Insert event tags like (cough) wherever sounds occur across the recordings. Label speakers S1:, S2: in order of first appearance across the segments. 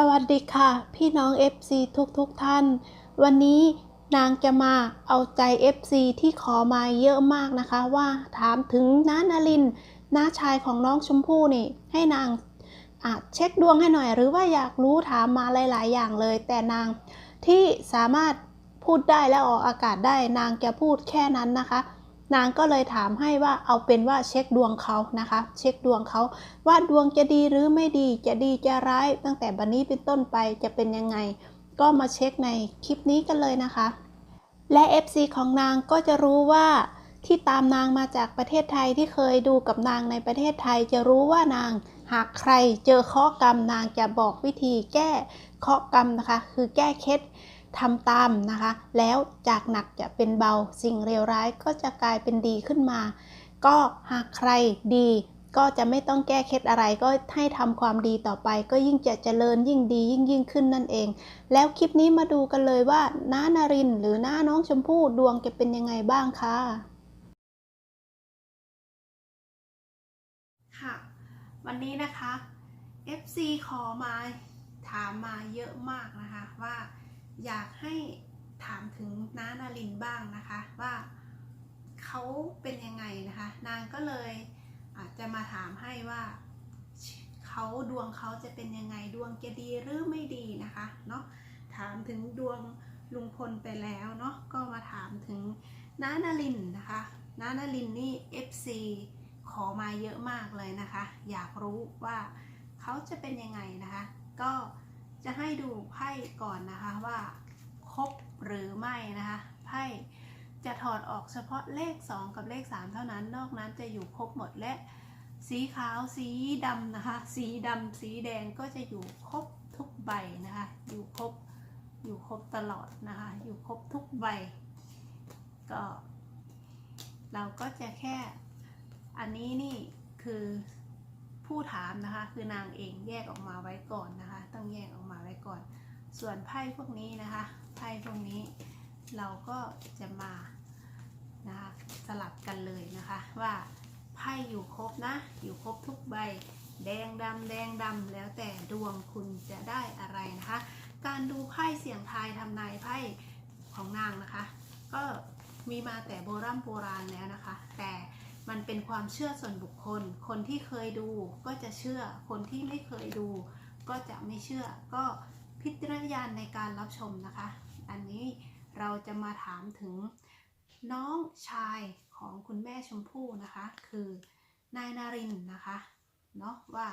S1: สวัสดีค่ะ พี่น้อง FC ทุกทุกท่าน วันนี้นางจะมาเอาใจ FC ที่ขอมาเยอะมากนะคะ ว่าถามถึงน้านารินน้าชายของน้องชมพู่นี่ ให้นางอะเช็คดวงให้หน่อย หรือว่าอยากรู้ถามมาหลาย ๆ อย่างเลย แต่นางที่สามารถพูดได้และออกอากาศได้ นางจะพูดแค่นั้นนะคะ นางก็เลยถามให้ว่าเอาเป็นว่าเช็คดวงเขานะคะ เช็คดวงเขาว่าดวงจะดีหรือไม่ดีจะดีจะร้าย ตั้งแต่บันนี้เป็นต้นไปจะเป็นยังไง ก็มาเช็คในคลิปนี้กันเลยนะคะ และ FC ของนางก็จะรู้ว่าที่ตามนางมาจากประเทศไทยที่เคยดูกับนางในประเทศไทย จะรู้ว่านางหากใครเจอเคาะกรรมนางจะบอกวิธีแก้เคาะกรรมนะคะ คือแก้เคล็ด ทำตามนะคะ แล้วจากหนักจะเป็นเบาสิ่งเลวร้ายก็จะกลายเป็นดีขึ้นมา ก็หากใครดีก็จะไม่ต้องแก้เคล็ดอะไรก็ให้ทำความดีต่อไป ก็ยิ่งจะเจริญยิ่งดียิ่งยิ่งขึ้นนั่นเอง แล้วคลิปนี้มาดูกันเลยว่าน้านารินหรือน้าน้องชมพู่ดวงจะเป็นยังไงบ้างคะค่ะ วันนี้นะคะ FC ขอมาถามมาเยอะมากนะคะว่า อยากให้ถามถึงน้านารินบ้างนะคะว่าเขาเป็นยังไงนะคะ นางก็เลยอาจจะมาถามให้ว่าเขาดวงเขาจะเป็นยังไงดวงจะดีหรือไม่ดีนะคะเนาะถามถึงดวงลุงพลไปแล้วเนาะก็มาถามถึงน้านารินนะคะน้านารินนี่ FC ขอมาเยอะมากเลยนะคะ อยากรู้ว่าเขาจะเป็นยังไงนะคะ ก็ จะให้ดูไพ่ก่อนนะคะว่าครบหรือไม่นะคะไพ่จะถอดออกเฉพาะเลข 2 กับเลข 3 เท่านั้น นอกนั้นจะอยู่ครบหมดและสีขาวสีดำนะคะ สีดำสีแดงก็จะอยู่ครบทุกใบนะคะ อยู่ครบอยู่ครบตลอดนะคะ อยู่ครบทุกใบ ก็ เราก็จะแค่ อันนี้นี่คือผู้ถามนะคะ คือนางเองแยกออกมาไว้ก่อนนะคะ ต้องแยกออก ก่อน ส่วนไพ่พวกนี้นะคะ ไพ่พวกนี้เราก็จะมานะคะสลับกันเลยนะคะว่าไพ่อยู่ครบนะ อยู่ครบทุกใบ แดงดำแดงดำแล้วแต่ดวงคุณจะได้อะไรนะคะ การดูไพ่เสี่ยงทายทำนายไพ่ของนางนะคะ ก็มีมาแต่โบราณโบราณแล้วนะคะ แต่มันเป็นความเชื่อส่วนบุคคล คนที่เคยดูก็จะเชื่อ คนที่ไม่เคยดู ก็จะไม่เชื่อ ก็ พิจารณญาณในการรับชมนะคะ อันนี้เราจะมาถามถึงน้องชายของคุณแม่ชมพู่นะคะ คือนายนารินนะคะเนาะว่า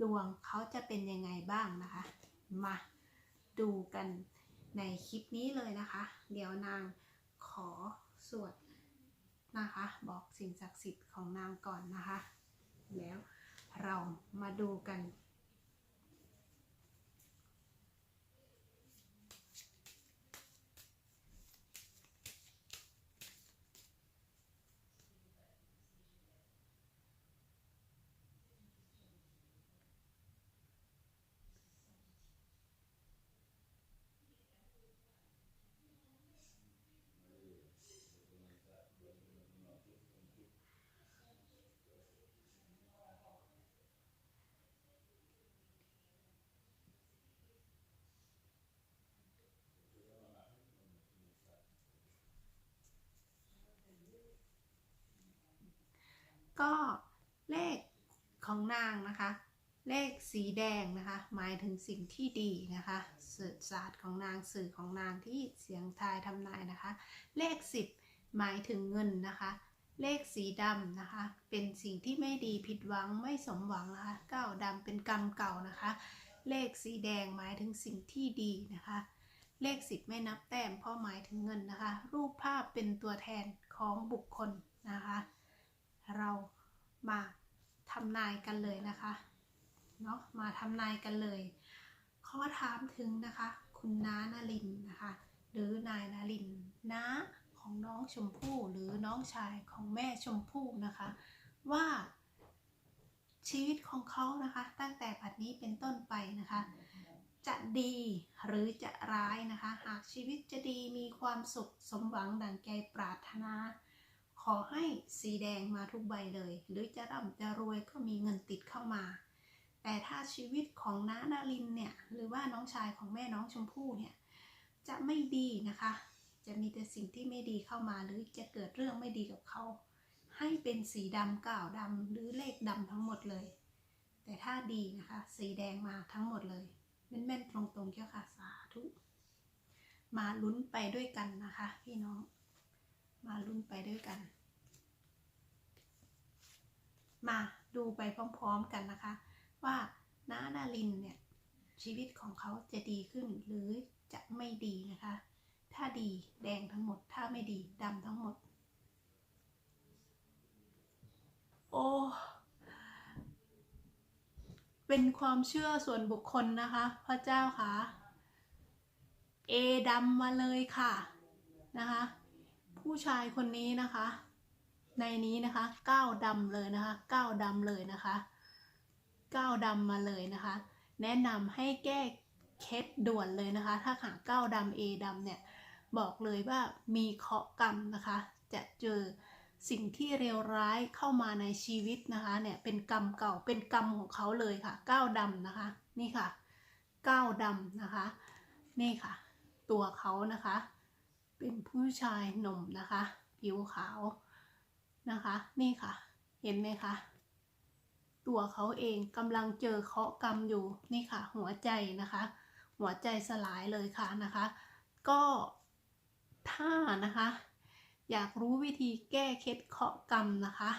S1: ดวงเขาจะเป็นยังไงบ้างนะคะ มาดูกันในคลิปนี้เลยนะคะ เดี๋ยวนางขอสวดนะคะ บอกสิ่งศักดิ์สิทธิ์ของนางก่อนนะคะ แล้วเรามาดูกัน ก็เลขของนางนะคะ เลขสีแดงนะคะ หมายถึงสิ่งที่ดีนะคะสื่อศาสตร์ของนางสื่อของนางที่เสียงทายทำนายนะคะ เลข 10 หมายถึงเงินนะคะ เลขสีดำนะคะ เป็นสิ่งที่ไม่ดีผิดหวังไม่สมหวังนะคะก้าวดำเป็นกรรมเก่านะคะ เลขสีแดงหมายถึงสิ่งที่ดีนะคะเลขสิบไม่นับแต้มเพราะหมายถึงเงินนะคะ รูปภาพเป็นตัวแทนของบุคคลนะคะ เรามาทำนายกันเลยนะคะเนาะมาทำนายกันเลยขอถามถึงนะคะ คุณน้านารินนะคะ หรือนายนารินน้าของน้องชมพู่หรือน้องชายของแม่ชมพู่นะคะ ว่าชีวิตของเขานะคะ ตั้งแต่บัดนี้เป็นต้นไปนะคะ จะดีหรือจะร้ายนะคะ หากชีวิตจะดีมีความสุขสมหวังดังใจปรารถนา ขอให้สีแดงมาทุกใบเลย หรือจะร่ำจะรวยก็มีเงินติดเข้ามา แต่ถ้าชีวิตของน้านารินเนี่ย หรือว่าน้องชายของแม่น้องชมพู่เนี่ย จะไม่ดีนะคะ จะมีแต่สิ่งที่ไม่ดีเข้ามา หรือจะเกิดเรื่องไม่ดีกับเขา ให้เป็นสีดำก่าวดำหรือเลขดำทั้งหมดเลย แต่ถ้าดีนะคะ สีแดงมาทั้งหมดเลยแม่นๆตรงๆเจ้าค่ะสาธุมาลุ้นไปด้วยกันนะคะ พี่น้อง มาลุ้นไปด้วยกัน มาดูไปพร้อมๆกันนะคะ ว่าน้านารินเนี่ย ชีวิตของเขาจะดีขึ้นหรือจะไม่ดีนะคะ ถ้าดีแดงทั้งหมด ถ้าไม่ดีดำทั้งหมด โอ้เป็นความเชื่อส่วนบุคคลนะคะ พระเจ้าค่ะ เอดำมาเลยค่ะนะคะ ผู้ชายคนนี้นะคะ ในนี้นะคะก้าวดำเลยนะคะก้าวดำเลยนะคะก้าวดำมาเลยนะคะ แนะนำให้แก้เคล็ดด่วนเลยนะคะ ถ้าหากก้าวดำเอดำเนี่ยบอกเลยว่ามีเคราะกรรมนะคะ จะเจอสิ่งที่เลวร้ายเข้ามาในชีวิตนะคะเนี่ยเป็นกรรมเก่าเป็นกรรมของเขาเลยค่ะก้าวดำนะคะ นี่ค่ะก้าวดำนะคะ นี่ค่ะ ตัวเขานะคะ เป็นผู้ชายหนุ่มนะคะ ผิวขาวนะคะ นี่ค่ะ เห็นไหมคะตัวเขาเองกำลังเจอเคาะกรรมอยู่นี่ค่ะ หัวใจนะคะ หัวใจสลายเลยค่ะนะคะ ก็ถ้านะคะ อยากรู้วิธีแก้เคล็ดเคาะกรรมนะคะ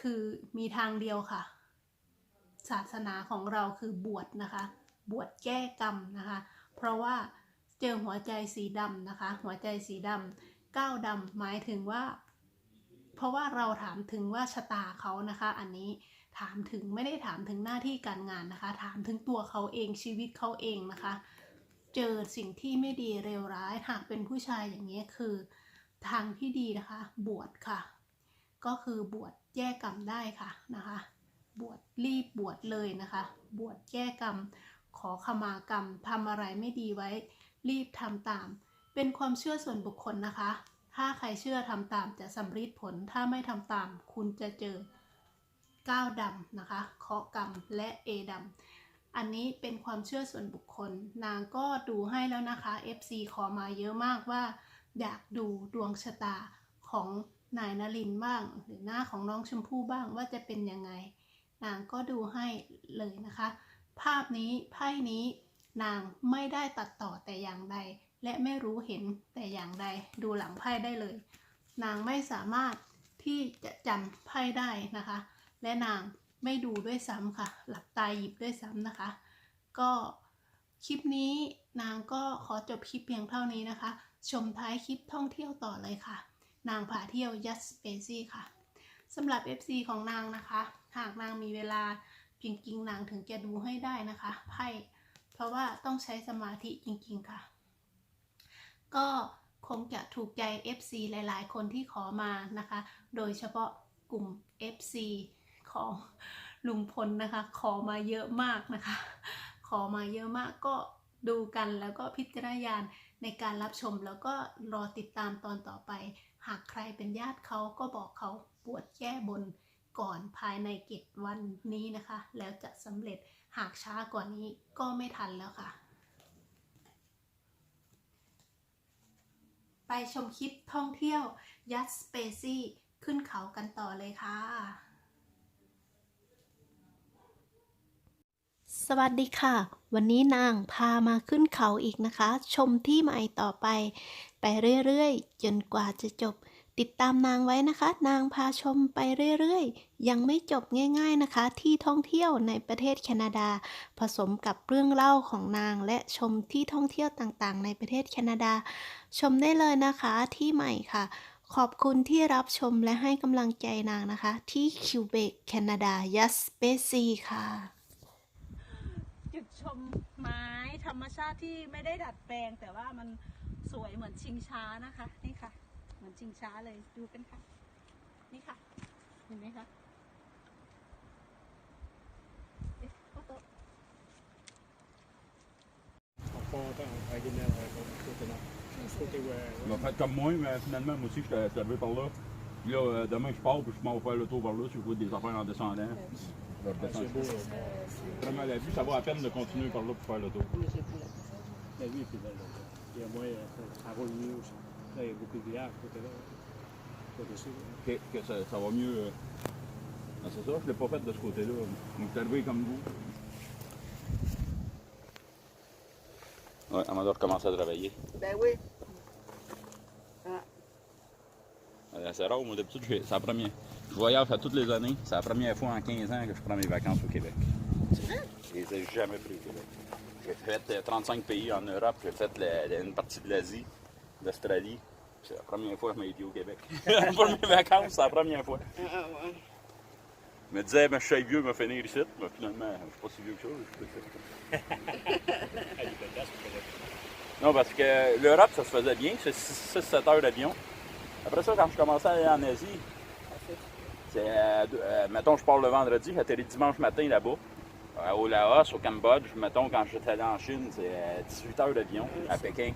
S1: คือมีทางเดียวค่ะ ศาสนาของเราคือบวชนะคะ บวชแก้กรรมนะคะ เพราะว่า เจอหัวใจสีดำนะคะ หัวใจสีดำก้าวดำหมายถึงว่า เพราะว่าเราถามถึงว่าชะตาเขานะคะ อันนี้ถามถึงไม่ได้ถามถึงหน้าที่การงานนะคะ ถามถึงตัวเขาเองชีวิตเขาเองนะคะ เจอสิ่งที่ไม่ดีเลวร้ายหากเป็นผู้ชายอย่างนี้คือ ทางที่ดีนะคะ บวชค่ะ ก็คือบวชแก้กรรมได้ค่ะนะคะ บวชรีบบวชเลยนะคะ บวชแก้กรรม ขอขมากรรมทำอะไรไม่ดีไว้ รีบทำตาม เป็นความเชื่อส่วนบุคคลนะคะ ถ้าใครเชื่อทำตามจะสำเร็จผล ถ้าไม่ทำตาม คุณจะเจอก้าวดำนะคะ เคาะกรรมและเอดำอันนี้เป็นความเชื่อส่วนบุคคล นางก็ดูให้แล้วนะคะ FC ขอมาเยอะมากว่า อยากดูดวงชะตาของนายนลินบ้าง หรือหน้าของน้องชมพู่บ้างว่าจะเป็นยังไง นางก็ดูให้เลยนะคะ ภาพนี้ไพ่นี้ นางไม่ได้ตัดต่อแต่อย่างใด และไม่รู้เห็นแต่อย่างใด ดูหลังไพ่ได้เลย นางไม่สามารถที่จะจำไพ่ได้นะคะ และนางไม่ดูด้วยซ้ำค่ะ หลับตาหยิบด้วยซ้ำนะคะ ก็คลิปนี้นางก็ขอจบคลิปเพียงเท่านี้นะคะ ชมท้ายคลิปท่องเที่ยวต่อเลยค่ะ นางพาเที่ยวยัสเปซี่ค่ะสำหรับ FC ของนางนะคะ หากนางมีเวลาจริงๆนางถึงจะดูให้ได้นะคะไพ่ เพราะว่าต้องใช้สมาธิจริงๆค่ะ ก็คงจะถูกใจ FC หลายๆ คนที่ขอมานะคะ โดยเฉพาะกลุ่ม FC ของลุงพลนะคะ ขอมาเยอะมากนะคะ ขอมาเยอะมากก็ดูกันแล้วก็พิจารณญาณในการรับชมแล้วก็รอติดตามตอนต่อไป หากใครเป็นญาติเขาก็บอกเขาปวดแก้บนก่อนภายในเจ็ดวันนี้นะคะ แล้วจะสำเร็จ หากช้ากว่านี้ก็ไม่ทันแล้วค่ะ ไปชมคลิปท่องเที่ยวยัดสเปซี่ขึ้นเขากันต่อเลยค่ะ
S2: สวัสดีค่ะ วันนี้นางพามาขึ้นเขาอีกนะคะ ชมที่ใหม่ต่อไป ไปเรื่อยๆ จนกว่าจะจบ ติดตามนางไว้นะคะ นางพาชมไปเรื่อยๆ ยังไม่จบง่าย ๆนะคะ ที่ท่องเที่ยวในประเทศแคนาดา ผสมกับเรื่องเล่าของนางและชมที่ท่องเที่ยวต่างๆ ในประเทศแคนาดา ชมได้เลยนะคะที่ใหม่ค่ะ ขอบคุณที่รับชมและให้กำลังใจนางนะคะ ที่คิวเบกแคนาดายัสเปซีค่ะ
S3: จุดชมไม้ธรรมชาติที่ไม่ได้ดัดแปลง แต่ว่ามันสวยเหมือนชิงช้านะคะนี่ค่ะ เหมือนชิงช้าเลยดูกันค่ะ นี่ค่ะ เห็นไหมคะเอ๊ะโอ้โตะ
S4: Apart origineel eigenlijk goed enough. Goed te wear.
S5: Maar het kan mooi, maar finalement muziek, dat dat weet al leuk.
S4: Puis là, euh, demain, je pars, puis je m'en vais faire le tour par là, si je vois des affaires en descendant. Je vais
S5: Ah,
S4: redescendre.
S5: c'est beau. là.
S4: Vraiment, la vue, ça vaut la peine de continuer par là pour faire le tour.
S5: La vie est plus belle. là. Il y a moins, euh, ça, ça roule mieux aussi. Là, il y a beaucoup de virages, côté là. Côté.
S4: Que, que ça, ça va mieux. euh. Ah, c'est ça, je ne l'ai pas fait de ce côté-là. Donc, suis arrivé comme vous. Ouais, avant de recommencer à travailler.
S3: Ben oui.
S4: Euh, C'est rare, moi, d'habitude, je- c'est la première. Je voyage à toutes les années. C'est la première fois en 15 ans que je prends mes vacances au Québec. Je les ai jamais pris au Québec. J'ai fait euh, 35 pays en Europe. J'ai fait la- la- une partie de l'Asie, d'Australie. C'est la première fois que je m'ai dit au Québec. (laughs) Pour mes vacances, c'est la première fois. Je me disais, ben, je suis vieux, je vais finir ici. Mais finalement, je ne suis pas si vieux que ça. je suis. (laughs)
S5: Ah.
S4: Non, parce que l'Europe, ça se faisait bien. C'est 6-7 heures d'avion. Après ça, quand je commençais à aller en Asie, c'est, euh, euh, mettons, je pars le vendredi, j'atterris dimanche matin là-bas. Euh, au Laos, au Cambodge, mettons, quand j'étais allé en Chine, c'est euh, 18 heures d'avion à Pékin.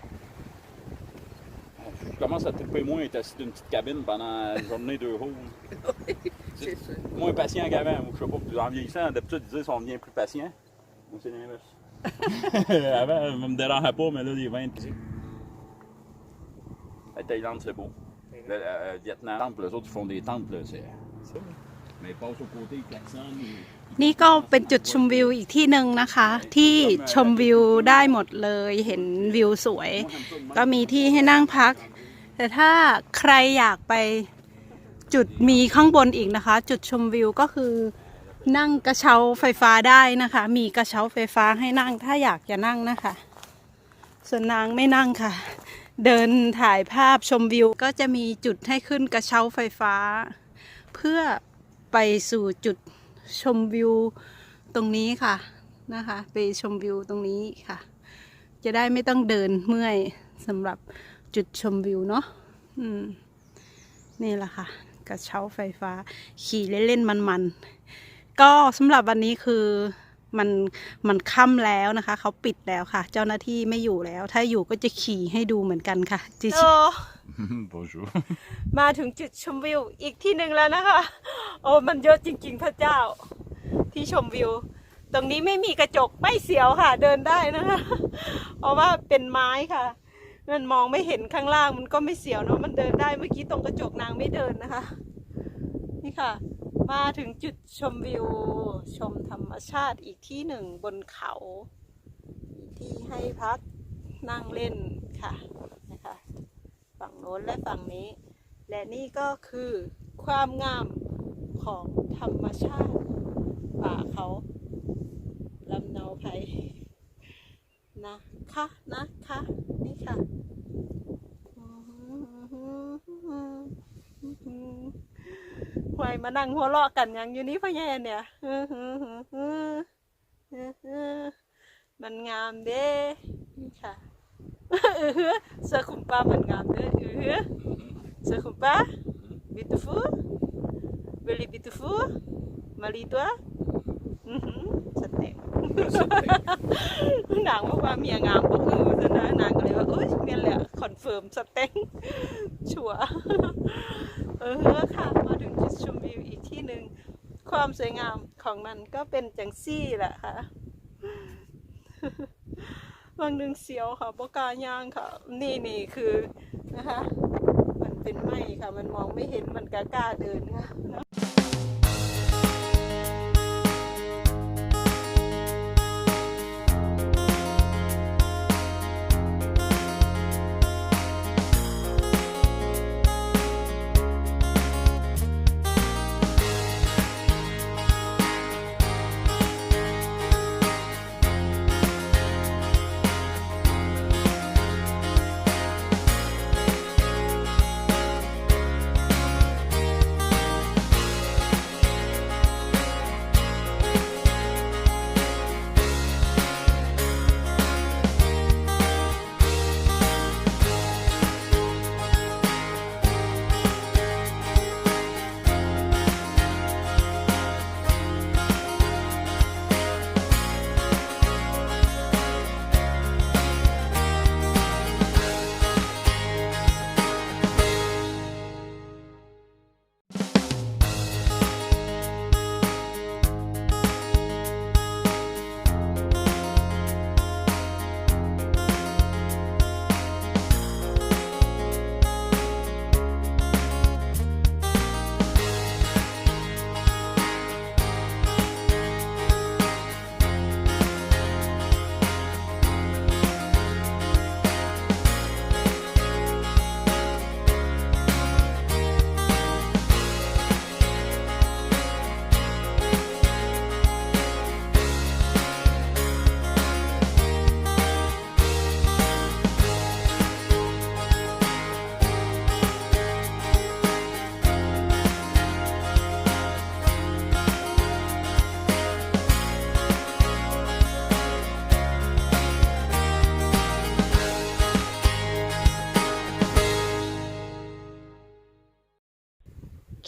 S4: Je commence à triper moins être assis dans une petite cabine pendant une journée, deux jours. C'est moins patient qu'avant. Moi, Je sais pas, plus en vieillissant, d'habitude, ils disent qu'on devient plus patient. Moi, c'est l'inverse. Avant, ça me dérangeait pas, mais là, les 20. La Thaïlande, c'est beau. Le, euh, Vietnam, temple, les autres, ils font des temples, là, c'est. Mais ils passent au côté, ils klaxonnent. ils-
S3: นี่ก็เป็นจุดชมวิวอีกที่หนึ่งนะคะ ที่ชมวิวได้หมดเลยเห็นวิวสวย ก็มีที่ให้นั่งพัก แต่ถ้าใครอยากไปจุดมีข้างบนอีกนะคะ จุดชมวิวก็คือนั่งกระเช้าไฟฟ้าได้นะคะ มีกระเช้าไฟฟ้าให้นั่งถ้าอยากจะนั่งนะคะ ส่วนนางไม่นั่งค่ะ เดินถ่ายภาพชมวิวก็จะมีจุดให้ขึ้นกระเช้าไฟฟ้า เพื่อไปสู่จุดชมวิวตรงนี้ค่ะนะคะ ไปชมวิวตรงนี้ค่ะ จะได้ไม่ต้องเดินเมื่อยสำหรับ จุดชมวิวเนาะอืม นี่แหละค่ะ กระเช้าไฟฟ้า ขี่เล่นๆมันๆ ก็สำหรับวันนี้คือมันมันค่ำแล้วนะคะ เขาปิดแล้วค่ะ เจ้าหน้าที่ไม่อยู่แล้ว ถ้าอยู่ก็จะขี่ให้ดูเหมือนกันค่ะจิชิ
S4: Bonjour.
S3: มาถึงจุดชมวิวอีกที่หนึ่งแล้วนะคะ โอ้มันเยอะจริง ๆ พระเจ้า ที่ชมวิว ตรงนี้ไม่มีกระจกไม่เสียวค่ะ เดินได้นะคะ เพราะว่าเป็นไม้ค่ะ มันมองไม่เห็นข้างล่างมันก็ไม่เสียวเนาะมันเดินได้เมื่อกี้ตรงกระจกนางไม่เดินนะคะ นี่ค่ะ มาถึงจุดชมวิว ชมธรรมชาติอีกที่หนึ่งบนเขาที่ให้พักนั่งเล่นค่ะนะคะฝั่งโน้นและฝั่งนี้ และนี่ก็คือความงามของธรรมชาติ ป่าเขาลำเนาไพรนะคะนะคะนี่ค่ะหวย มานั่งหัวเราะกันยังอยู่นี่พ่อแย่เนี่ยมันงามเด้ค่ะเสื้อคุมป้ามันงามเด้เสื้อคุมป้า beautiful very beautiful มาลีตัวสเต็ปนางบอกว่าเมียงามก็คือจนะนางก็เลยว่าเอ้ยเมียแหละคอนเฟิร์มสเต็งชัว เออค่ะ มาถึงจุดชมวิวอีกที่หนึ่ง ความสวยงามของมันก็เป็นจังซี่แหละค่ะบางหนึ่งเสียวค่ะปกาย่างค่ะ นี่นี่คือนะคะ มันเป็นไม้ค่ะ มันมองไม่เห็นมันกล้าเดินค่ะ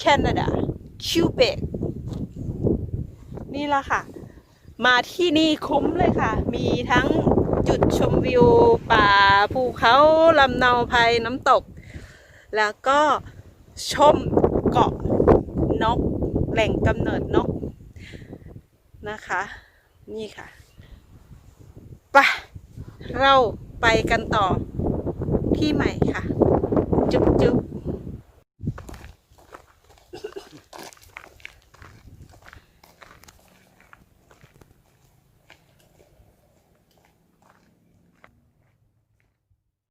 S3: Canada Quebec นี่ละค่ะ มาที่นี่คุ้มเลยค่ะ มีทั้งจุดชมวิว ป่าภูเขาลำเนาภัยน้ำตก แล้วก็ชมเกาะนก แหล่งกำเนิดนกนะคะ นี่ค่ะไปะเราไปกันต่อที่ใหม่ค่ะ จุ๊บจุ๊บ